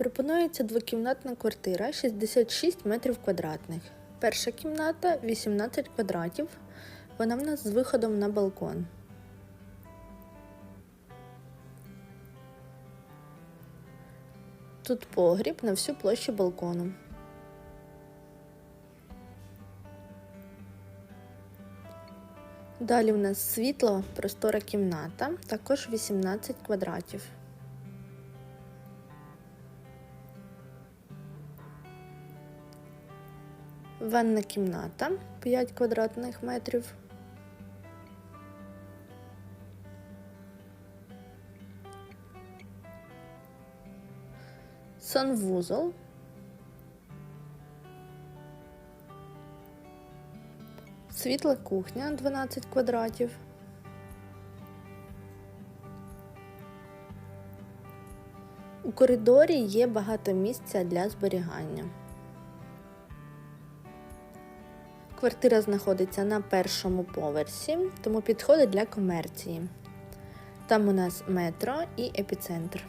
Пропонується двокімнатна квартира 66 метрів квадратних. Перша кімната 18 квадратів. Вона в нас з виходом на балкон. Тут погріб на всю площу балкону. Далі в нас світло, простора кімната, також 18 квадратів. Ванна кімната 5 квадратних метрів. Санвузол. Світла кухня 12 квадратів. У коридорі є багато місця для зберігання. Квартира знаходиться на першому поверсі, тому підходить для комерції. Там у нас метро і епіцентр.